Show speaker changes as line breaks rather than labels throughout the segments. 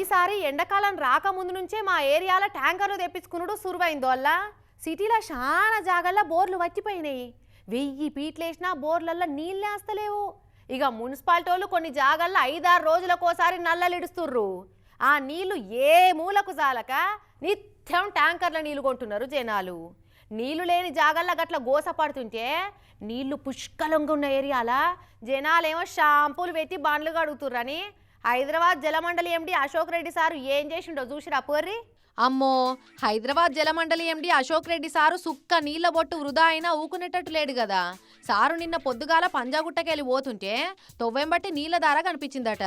ఈసారి ఎండాకాలం రాకముందు నుంచే మా ఏరియాలో ట్యాంకర్లు తెప్పించుకున్నాడు సురువైందో వల్ల సిటీలో చాలా జాగల్లో బోర్లు వచ్చిపోయినాయి. వెయ్యి పీట్లేసినా బోర్లల్లో నీళ్ళే వస్తలేవు ఇక మున్సిపాలిటీ వాళ్ళు కొన్ని జాగాల్లో ఐదారు రోజులకోసారి నల్లలిడుస్తుర్రు. ఆ నీళ్ళు ఏ మూలకు జాలక? నిత్యం ట్యాంకర్ల నీళ్ళు కొంటున్నారు జనాలు. నీళ్ళు లేని జాగాల్లో గట్ల గోస పడుతుంటే నీళ్ళు పుష్కలంగా ఉన్న ఏరియాల జనాలేమో షాంపూలు పెట్టి బండ్లు కడుగుతుర్రని హైదరాబాద్ జలమండలి ఎండి అశోక్ రెడ్డి సారు ఏం చేసిండో చూసిరా పోర్రి? అమ్మో హైదరాబాద్ జలమండలి ఎండి అశోక్ రెడ్డి సారు సుక్క నీళ్ళ బొట్టు వృధా అయినా ఊకునేటట్టు లేడు కదా సారు నిన్న పొద్దుగాల పంజాగుట్టకెళ్ళి పోతుంటే తొవ్వెంబట్టి నీళ్ళ దార కనిపించిందట.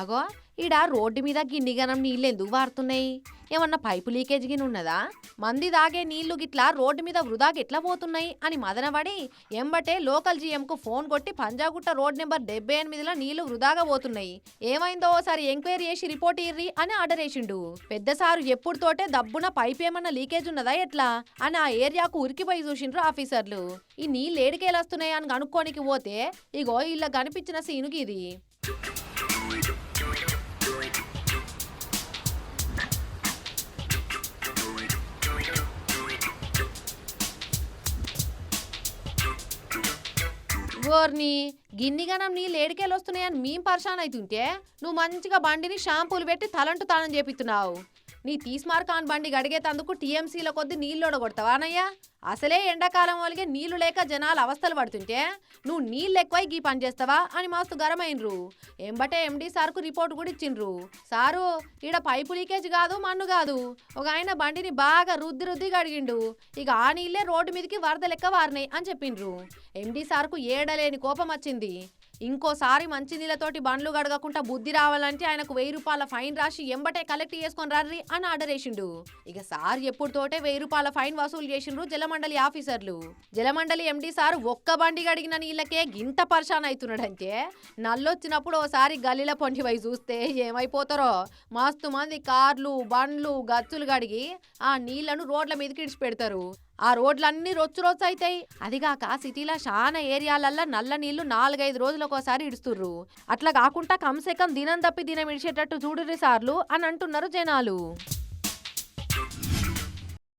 అగో ఈడ రోడ్డు మీద గిన్నిగనం నీళ్ళు ఎందుకు వారుతున్నాయి? ఏమన్నా పైపు లీకేజ్ గిని ఉన్నదా? మంది దాగే నీళ్ళు గిట్లా రోడ్డు మీద వృధాకి ఎట్లా పోతున్నాయి? అని మదనబడి ఎంబటే లోకల్ జీఎంకు ఫోన్ కొట్టి పంజాగుట్ట రోడ్ నెంబర్ డెబ్బై ఎనిమిదిలో నీళ్ళు వృధాగా పోతున్నాయి. ఏమైందో ఓసారి ఎంక్వైరీ చేసి రిపోర్ట్ ఇర్రి అని ఆర్డర్ వేసిండు. పెద్ద సారు ఎప్పుడు తోటే దబ్బున పైప్ ఏమన్నా లీకేజ్ ఉన్నదా ఎట్లా? అని ఆ ఏరియాకు ఉరికిపోయి చూసిండ్రు ఆఫీసర్లు. ఈ నీళ్ళు ఏడికేలొస్తున్నాయి అని కనుక్కోనికి పోతే ఇగో ఇలా కనిపించిన సీనుకి ఇది. గోర్ని గిన్నిగానం నీళ్ళు ఏడికేలు వస్తున్నాయని మేం పర్షాన్ అవుతుంటే నువ్వు మంచిగా బండిని షాంపూలు పెట్టి తలంటు తానం చేపిస్తున్నావు. నీ తీస్మార్కాన్ బండి గడిగేతందుకు టీఎంసీల కొద్ది నీళ్ళొడగొడతావానయ్యా అసలే ఎండాకాలం వాళ్ళకి నీళ్ళు లేక జనాలు అవస్థలు పడుతుంటే నువ్వు నీళ్ళు ఎక్కువై గీ పని చేస్తావా అని మస్తు గరమైనరు ఎంబటే ఎండి సార్కు రిపోర్ట్ కూడా ఇచ్చిండ్రు. సారు ఈడ పైపు లీకేజ్ కాదు మన్ను కాదు. ఒక ఆయన బండిని బాగా రుద్ది రుద్ది గడిగిండు. ఇక ఆ నీళ్ళే రోడ్డు మీదకి వరద లెక్క వారినాయి అని చెప్పిండ్రు. ఎండి సార్కు ఏడలేని కోపం వచ్చింది ఇంకోసారి మంచి నీళ్ళతోటి బండ్లు గడగకుండా బుద్ధి రావాలంటే ఆయనకు వెయ్యి రూపాయల ఫైన్ రాసి ఎంబటే కలెక్ట్ చేసుకొని రర్రి అని ఆర్డర్ వేసిండు. ఇక సార్ ఎప్పుడు తోటే వెయ్యి రూపాయల ఫైన్ వసూలు చేసిండ్రు జలమండలి ఆఫీసర్లు. జలమండలి ఎండి సార్ ఒక్క బండి గడిగిన నీళ్ళకే గింత పర్షాన్ అవుతున్నాడంటే నల్లొచ్చినప్పుడు ఓసారి గల్లీల పొంటి పోయి చూస్తే ఏమైపోతారో. మస్తు మంది కార్లు బండ్లు గచ్చులు గడిగి ఆ నీళ్ళను రోడ్ల మీదకి ఇడిచి పెడతారు ఆ రోడ్లన్నీ రొచ్చు రొచ్చు అవుతాయి అదిగాక సిటీలో చాలా ఏరియాలల్లో నల్ల నీళ్ళు నాలుగైదు రోజులకోసారి ఇడుస్తుర్రు. అట్లా కాకుండా కమ్సే కం దినం తప్పి దినం ఇడిచేటట్టు చూడురి సార్లు అని అంటున్నారు జనాలు.